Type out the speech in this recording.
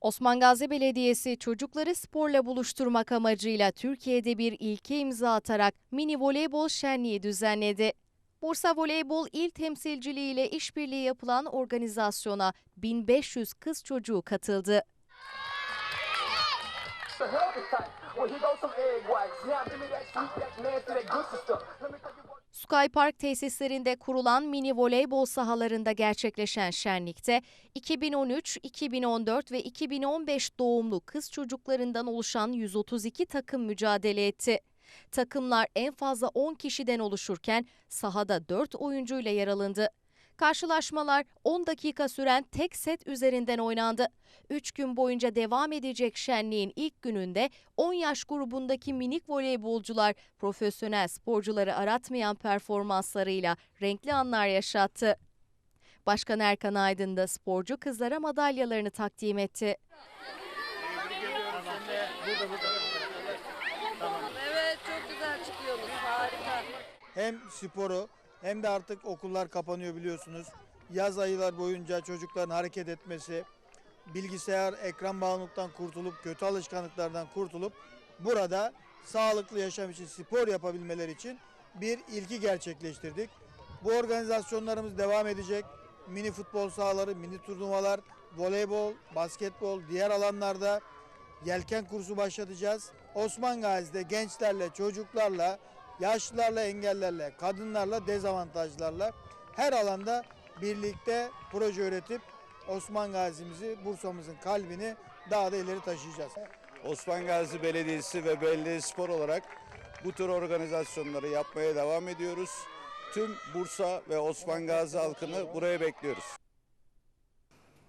Osman Gazi Belediyesi çocukları sporla buluşturmak amacıyla Türkiye'de bir ilke imza atarak mini voleybol şenliği düzenledi. Bursa Voleybol İl Temsilciliği ile işbirliği yapılan organizasyona 1500 kız çocuğu katıldı. Sky Park tesislerinde kurulan mini voleybol sahalarında gerçekleşen şenlikte 2013, 2014 ve 2015 doğumlu kız çocuklarından oluşan 132 takım mücadele etti. Takımlar en fazla 10 kişiden oluşurken sahada 4 oyuncuyla yer alındı. Karşılaşmalar 10 dakika süren tek set üzerinden oynandı. 3 gün boyunca devam edecek şenliğin ilk gününde 10 yaş grubundaki minik voleybolcular profesyonel sporcuları aratmayan performanslarıyla renkli anlar yaşattı. Başkan Erkan Aydın da sporcu kızlara madalyalarını takdim etti. Evet çok güzel çıkıyorsunuz harika. hem sporu hem de artık okullar kapanıyor biliyorsunuz. Yaz aylar boyunca çocukların hareket etmesi, bilgisayar, ekran bağımlılıktan kurtulup, kötü alışkanlıklardan kurtulup burada sağlıklı yaşam için, spor yapabilmeleri için bir ilki gerçekleştirdik. Bu organizasyonlarımız devam edecek. Mini futbol sahaları, mini turnuvalar, voleybol, basketbol, diğer alanlarda yelken kursu başlatacağız. Osman Gazi'de gençlerle, çocuklarla, yaşlılarla, engellerle, kadınlarla, dezavantajlarla her alanda birlikte proje üretip Osman Gazi'mizi, Bursa'mızın kalbini daha da ileri taşıyacağız. Osman Gazi Belediyesi ve Belediye Spor olarak bu tür organizasyonları yapmaya devam ediyoruz. Tüm Bursa ve Osman Gazi halkını buraya bekliyoruz.